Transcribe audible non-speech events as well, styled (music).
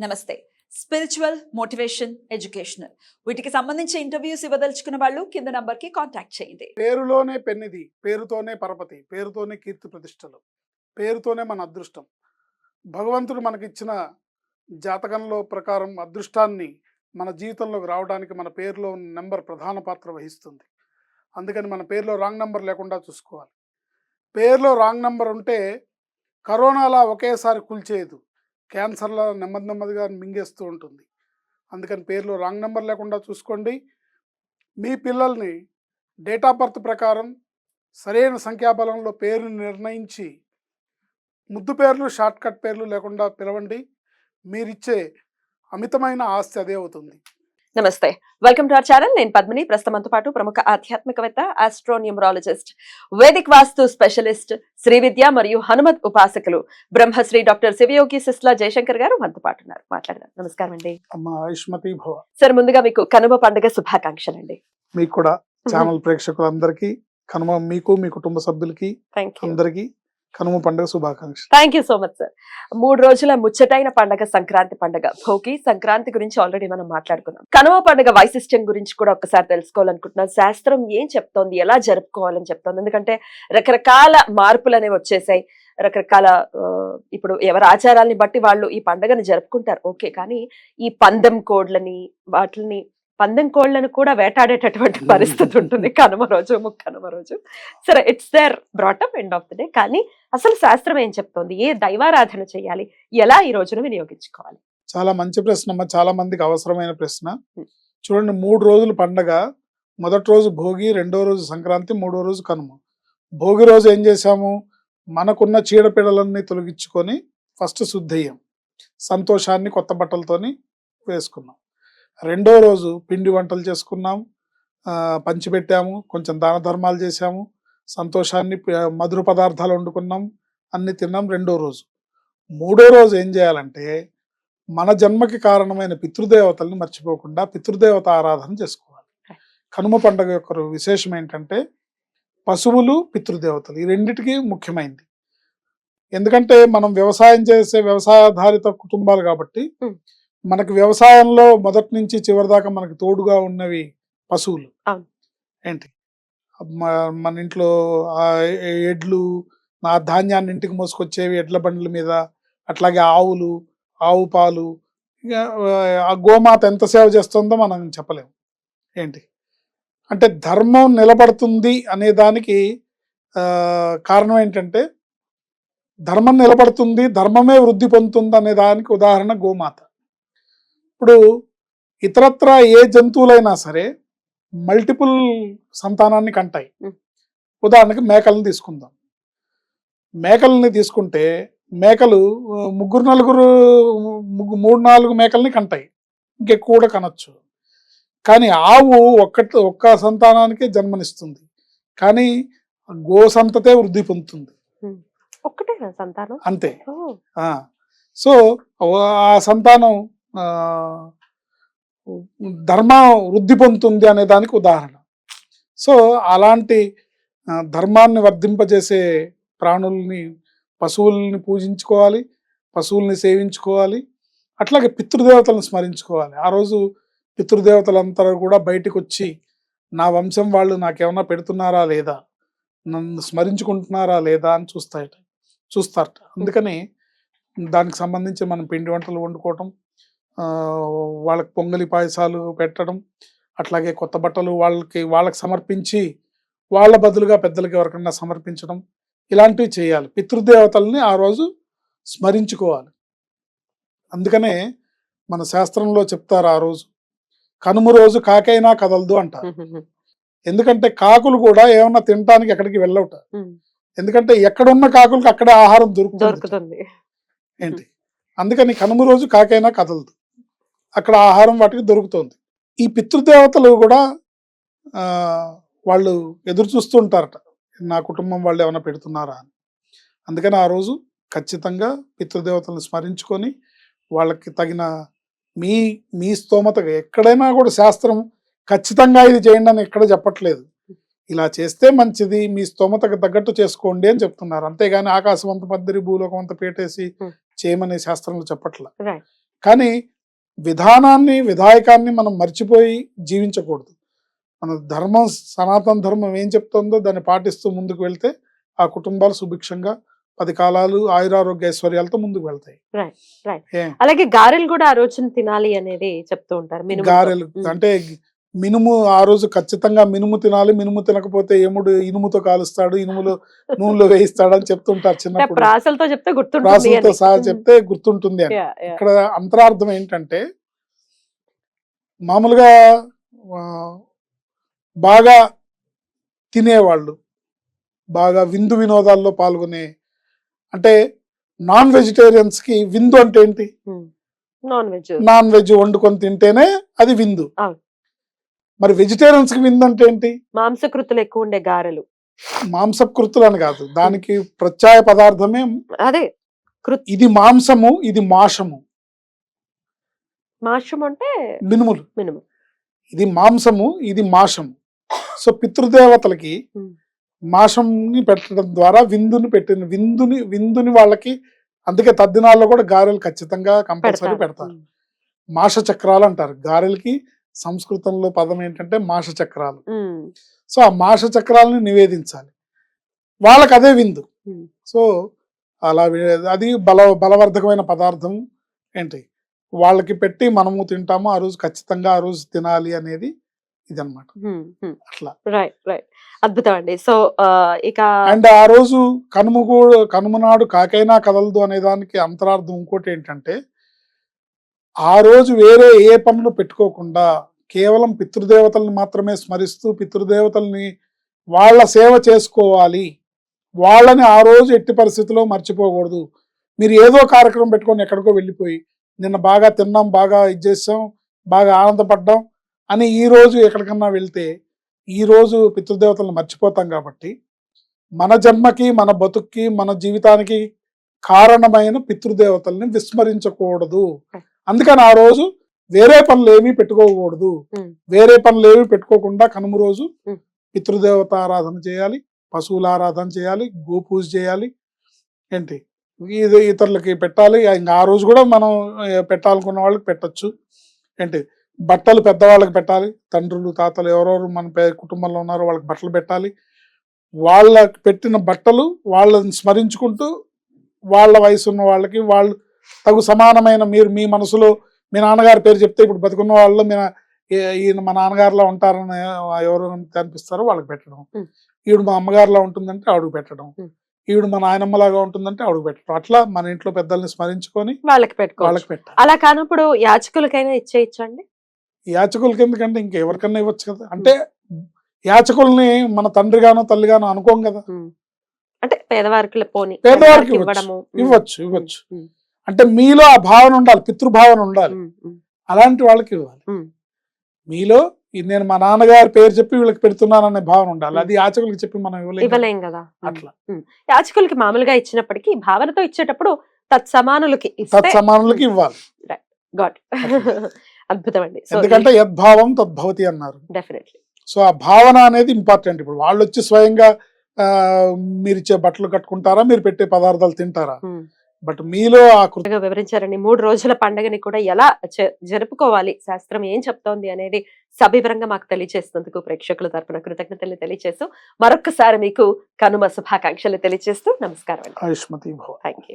నమస్తే. Spiritual motivation educational వీటికి సంబంధించి ఇంటర్వ్యూస్ ఇవ్వదలుచుకున్న వాళ్ళు కింద నంబర్కి కాంటాక్ట్ చేయండి. పేరులోనే పెన్నిది పేరుతోనే పరపతి పేరుతోనే కీర్తి ప్రతిష్టలు పేరుతోనే మన అదృష్టం. భగవంతుడు మనకిచ్చిన జాతకంలో ప్రకారం అదృష్టాన్ని మన జీవితంలోకి రావడానికి మన పేరులో ఉన్న నెంబర్ ప్రధాన పాత్ర వహిస్తుంది. అందుకని మన పేరులో రాంగ్ నెంబర్ లేకుండా చూసుకోవాలి. పేరులో రాంగ్ నెంబర్ ఉంటే కరోనాలా ఒకేసారి కూల్చేయదు. క్యాన్సర్లో నెమ్మది నెమ్మదిగా మింగేస్తూ ఉంటుంది. అందుకని పేర్లు రాంగ్ నెంబర్ లేకుండా చూసుకోండి. మీ పిల్లల్ని డేట్ ఆఫ్ బర్త్ ప్రకారం సరైన సంఖ్యాబలంలో పేరుని నిర్ణయించి ముద్దు పేర్లు షార్ట్కట్ పేర్లు లేకుండా పిలవండి. మీరిచ్చే అమితమైన ఆస్తి అదే అవుతుంది. నమస్తే. వెల్కమ్ టు అవర్ ఛానల్ నేను పద్మిని. ప్రస్తుతంతో పాటు ప్రముఖ ఆధ్యాత్మికవేత్త astronumerologist Vedic vastu specialist Shri Vidya మరియు హనుమత్ ఉపాసకులు బ్రహ్మశ్రీ డాక్టర్ శివయోగి సిస్లా జయశంకర్ గారు మనతో పాటు ఉన్నారు. మాట్లాడదాం. నమస్కారం అండి. సార్ ముందుగా మీకు కనుమ పండుగ శుభాకాంక్షలు అండి మీకు కూడా ఛానల్ ప్రేక్షకులందరికీ కనుమ మీకు మీ కుటుంబ సభ్యులకి అందరికీ కనుమ పండుగ శుభాకాంక్షలు. Thank you so much sir మూడు రోజుల ముచ్చటైన పండగ సంక్రాంతి పండగ. భోగి సంక్రాంతి గురించి ఆల్రెడీ మనం మాట్లాడుకున్నాం. కనుమ పండుగ వైశిష్ట్యం గురించి కూడా ఒకసారి తెలుసుకోవాలనుకుంటున్నాం. శాస్త్రం ఏం చెప్తోంది? ఎలా జరుపుకోవాలని చెప్తోంది? ఎందుకంటే రకరకాల మార్పులు అనేవి వచ్చేసాయి. రకరకాల ఇప్పుడు ఎవరి ఆచారాలని బట్టి వాళ్ళు ఈ పండుగను జరుపుకుంటారు. ఓకే కానీ ఈ పందెం కోడ్లని వాటిని పందెం కోళ్ళను కూడా వేటాడేటటువంటి (laughs) పరిస్థితి ఉంటుంది. కనుమ రోజు ముక్కనుమ రోజు. సరే it's their brought up end of the day కానీ అసలు శాస్త్రం ఏం చెప్తోంది? ఏ దైవారాధన చేయాలి? ఎలా ఈ రోజును వినియోగించుకోవాలి? చాలా మంచి ప్రశ్న అమ్మ చాలా మందికి అవసరమైన ప్రశ్న. చూడండి మూడు రోజులు పండగ మొదటి రోజు భోగి రెండో రోజు సంక్రాంతి మూడో రోజు కనుమ. భోగి రోజు ఏం చేశాము? మనకున్న చీడపీడలన్నీ తొలగించుకొని ఫస్ట్ శుద్ధయ్యాం. సంతోషాన్ని కొత్త బట్టలతోని వేసుకున్నాం. రెండో రోజు పిండి వంటలు చేసుకున్నాం. పంచిపెట్టాము. కొంచెం దాన ధర్మాలు చేశాము. సంతోషాన్ని మధుర పదార్థాలు వండుకున్నాం. అన్ని తిన్నాం రెండో రోజు. మూడో రోజు ఏం చేయాలంటే మన జన్మకి కారణమైన పితృదేవతల్ని మర్చిపోకుండా పితృదేవత ఆరాధన చేసుకోవాలి. కనుమ పండుగ యొక్క విశేషం ఏంటంటే పశువులు పితృదేవతలు. ఈ రెండిటికి ముఖ్యమైనది ఎందుకంటే మనం వ్యవసాయం చేసే వ్యవసాయాధారిత కుటుంబాలు కాబట్టి మనకి వ్యవసాయంలో మొదటి నుంచి చివరి దాకా మనకి తోడుగా ఉన్నవి పశువులు. ఏంటి? మన ఇంట్లో ఎడ్లు నా ధాన్యాన్ని ఇంటికి మోసుకొచ్చేవి ఎడ్ల బండ్ల మీద అట్లాగే ఆవులు ఆవు పాలు ఆ గోమాత ఎంత సేవ చేస్తుందో మనం చెప్పలేము ఏంటి? అంటే ధర్మం నిలబడుతుంది అనే దానికి కారణం ఏంటంటే ధర్మం నిలబడుతుంది ధర్మమే వృద్ధి పొందుతుంది అనే దానికి ఉదాహరణ గోమాత. ఇప్పుడు ఇతరత్ర ఏ జంతువులైనా సరే మల్టిపుల్ సంతానాన్ని కంటాయి. ఉదాహరణకి మేకలను తీసుకుందాం. మేకల్ని తీసుకుంటే మేకలు ముగ్గురు నలుగురు మూడు నాలుగు మేకల్ని కంటాయి. ఇంకెక్కువ కూడా కనొచ్చు. కానీ ఆవు ఒక్కటి ఒక్క సంతానానికే జన్మనిస్తుంది. కానీ గో సంతతే వృద్ధి పొందుతుంది. ఒక్కటే సంతానం? అంతే. సో ఆ సంతానం ధర్మం వృద్ధి పొందుతుంది అనే దానికి ఉదాహరణ. సో అలాంటి ధర్మాన్ని వర్ధింపజేసే ప్రాణుల్ని పశువుల్ని పూజించుకోవాలి పశువుల్ని సేవించుకోవాలి అట్లాగే పితృదేవతలను స్మరించుకోవాలి. ఆ రోజు పితృదేవతలంతా కూడా బయటకు వచ్చి నా వంశం వాళ్ళు నాకేమన్నా పెడుతున్నారా లేదా? నన్ను స్మరించుకుంటున్నారా లేదా? అని చూస్తాయట చూస్తారట. అందుకని దానికి సంబంధించి మనం పిండి వంటలు వండుకోవటం వాళ్ళకి పొంగలి పాయసాలు పెట్టడం అట్లాగే కొత్త బట్టలు వాళ్ళకి వాళ్ళకి సమర్పించి వాళ్ళ బదులుగా పెద్దలకి ఎవరికన్నా సమర్పించడం ఇలాంటివి చేయాలి. పితృదేవతల్ని ఆ రోజు స్మరించుకోవాలి. అందుకనే మన శాస్త్రంలో చెప్తారు ఆ రోజు కనుమ రోజు కాకైనా కదలదు అంటారు. ఎందుకంటే కాకులు కూడా ఏమన్నా తినటానికి ఎక్కడికి వెళ్ళవుట. ఎందుకంటే ఎక్కడున్న కాకులకి అక్కడే ఆహారం దొరుకుతుంది. ఏంటి? అందుకని కనుమ రోజు కాకైనా కదలదు. అక్కడ ఆహారం వాటికి దొరుకుతుంది. ఈ పితృదేవతలు కూడా వాళ్ళు ఎదురు చూస్తుంటారట నా కుటుంబం వాళ్ళు ఏమైనా పెడుతున్నారా అని. అందుకని ఆ రోజు ఖచ్చితంగా పితృదేవతలను స్మరించుకొని వాళ్ళకి తగిన మీ మీ స్తోమతగా ఎక్కడైనా కూడా శాస్త్రం ఖచ్చితంగా ఇది చేయండి అని ఎక్కడ చెప్పట్లేదు. ఇలా చేస్తే మంచిది మీ స్తోమతకు తగ్గట్టు చేసుకోండి అని చెప్తున్నారు. అంతేగాని ఆకాశం అంత పద్దరి భూలోకం అంత పేటేసి. చేయమని శాస్త్రంలో చెప్పట్ల. కానీ విధానాన్ని విధాయకాన్ని మనం మర్చిపోయి జీవించకూడదు. మన ధర్మం సనాతన ధర్మం ఏం చెప్తుందో దాన్ని పాటిస్తూ ముందుకు వెళ్తే ఆ కుటుంబాలు సుభిక్షంగా పది కాలాలు ఆయురారోగ్య ఐశ్వర్యాలతో ముందుకు వెళ్తాయి. అలాగే గారెలు కూడా ఆ రోజున తినాలి అనేది చెప్తూ ఉంటారు. గారెలు. అంటే మినుము ఆ రోజు ఖచ్చితంగా మినుము తినాలి మినుము తినకపోతే ఎముడు ఇనుముతో కాలుస్తాడు ఇనుములో నూనెలో వేయిస్తాడు అని చెప్తుంటారు ప్రాసలతో చెప్తే గుర్తుంటుంది అని. సహా. చెప్తే గుర్తుంటుంది అని. ఇక్కడ అంతరార్థం ఏంటంటే మామూలుగా బాగా తినేవాళ్ళు బాగా విందు వినోదాల్లో పాల్గొనే అంటే నాన్ వెజిటేరియన్స్కి విందు అంటే ఏంటి. నాన్ వెజ్ వండుకొని తింటేనే అది విందు. మరి వెజిటేరియన్స్కి విందు అంటే ఏంటి? మాంసకృతులు ఎక్కువ ఉండే గారెలు. మాంసకృతులు అని కాదు దానికి ప్రత్యాయ పదార్థమే అదే ఇది మాంసము ఇది మాంసము మాషం అంటే మినుములు. మినుము. ఇది మాంసము ఇది మాంసము సో పితృదేవతలకి. మాంసంని పెట్టడం ద్వారా విందుని పెట్టిన విందుని విందుని వాళ్ళకి అందుకే తద్దినాల్లో కూడా గారెలు ఖచ్చితంగా కంపల్సరీ పెడతారు. మాష చక్రాలు అంటారు. గారెలకి సంస్కృతంలో పదం ఏంటంటే మాష చక్రాలు. సో ఆ మాష చక్రాలని నివేదించాలి. వాళ్ళకి అదే విందు. సో అలా అది బల బలవర్ధకమైన పదార్థం ఏంటి? వాళ్ళకి పెట్టి మనము తింటాము ఆ రోజు ఖచ్చితంగా ఆ రోజు తినాలి అనేది ఇదన్నమాట. అట్లా. రైట్ రైట్ అద్భుతం అండి. సో ఇక అండ్ ఆ రోజు కనుమ కూడా కనుమ నాడు కాకైనా కదలదు అనే దానికి అంతరార్థం ఇంకోటి ఏంటంటే ఆ రోజు వేరే ఏ పనులు పెట్టుకోకుండా కేవలం పితృదేవతల్ని మాత్రమే స్మరిస్తూ పితృదేవతల్ని వాళ్ళ సేవ చేసుకోవాలి. వాళ్ళని ఆ రోజు ఎట్టి పరిస్థితిలో మర్చిపోకూడదు. మీరు ఏదో కార్యక్రమం పెట్టుకొని ఎక్కడికో వెళ్ళిపోయి నిన్న బాగా తిన్నాం బాగా ఇది చేసాం బాగా ఆనందపడ్డాం అని ఈ రోజు ఎక్కడికన్నా వెళ్తే ఈరోజు పితృదేవతలను మర్చిపోతాం కాబట్టి మన జన్మకి మన బతుక్కి మన జీవితానికి కారణమైన పితృదేవతల్ని విస్మరించకూడదు. అందుకని ఆ రోజు వేరే పనులు ఏమీ పెట్టుకోకూడదు. వేరే పనులు ఏమీ పెట్టుకోకుండా కనుమ రోజు. పితృదేవత ఆరాధన చేయాలి పశువుల ఆరాధన చేయాలి గోపూజ చేయాలి. ఏంటి? ఇది ఇతరులకి పెట్టాలి. ఇంకా ఆ రోజు కూడా మనం పెట్టాలనుకున్న వాళ్ళకి పెట్టొచ్చు. ఏంటి? బట్టలు పెద్దవాళ్ళకి పెట్టాలి. తండ్రులు తాతలు ఎవరెవరు మన కుటుంబంలో ఉన్నారో వాళ్ళకి బట్టలు పెట్టాలి. వాళ్ళకి పెట్టిన బట్టలు వాళ్ళని స్మరించుకుంటూ వాళ్ళ వయసు ఉన్న వాళ్ళకి వాళ్ళు తగు సమానమైన మీరు మీ మనసులో మీ నాన్నగారి పేరు చెప్తే ఇప్పుడు బతుకున్న వాళ్ళు మీ ఈయన మా నాన్నగారిలో ఉంటారని ఎవరు కనిపిస్తారో వాళ్ళకి పెట్టడం. ఈవిడ మా అమ్మగారిలా ఉంటుందంటే ఆవిడకి పెట్టడం. ఈవిడ మా నాయనమ్మలాగా ఉంటుందంటే ఆవిడకి పెట్టడం అట్లా మన ఇంట్లో పెద్దల్ని స్మరించుకొని వాళ్ళకి వాళ్ళకి పెట్టాలి అలా కానప్పుడు యాచకులకైనా ఇచ్చేయచ్చండి యాచకులకి ఎందుకంటే ఇంకా ఎవరికన్నా ఇవ్వచ్చు కదా అంటే యాచకుల్ని మన తండ్రిగానో తల్లిగానో అనుకోం కదా. అంటే పేదవారికి పోని పేదవారికి ఇవ్వచ్చు. ఇవ్వడము. ఇవ్వచ్చు. అంటే మీలో ఆ భావన ఉండాలి పితృభావన ఉండాలి. అలాంటి వాళ్ళకి ఇవ్వాలి. మీలో నేను మా నాన్నగారి పేరు చెప్పి వీళ్ళకి పెడుతున్నాననే భావన ఉండాలి. అది యాచకులకి చెప్పి మనం ఇవ్వలేం కదా. అట్లా. యాచకులకి మామూలుగా ఇచ్చినప్పటికీ భావనతో ఇచ్చేటప్పుడు తత్సమానులకి తత్సమానులకి ఇవ్వాలి. అద్భుతం అండి ఎందుకంటే యద్భావం తద్భవతి అన్నారు. డెఫినెట్లీ సో ఆ భావన అనేది ఇంపార్టెంట్ ఇప్పుడు వాళ్ళు వచ్చి స్వయంగా మీరు ఇచ్చే బట్టలు కట్టుకుంటారా మీరు పెట్టే పదార్థాలు తింటారా? బట్ మీలో వివరించారండి మూడు రోజుల పండుగని కూడా ఎలా జరుపుకోవాలి? శాస్త్రం ఏం చెప్తోంది అనేది సవివరంగా మాకు తెలియజేసినందుకు ప్రేక్షకుల తరపున కృతజ్ఞతలు తెలియజేస్తూ మరొకసారి మీకు కనుమ శుభాకాంక్షలు తెలియజేస్తూ నమస్కారం అండి. Thank you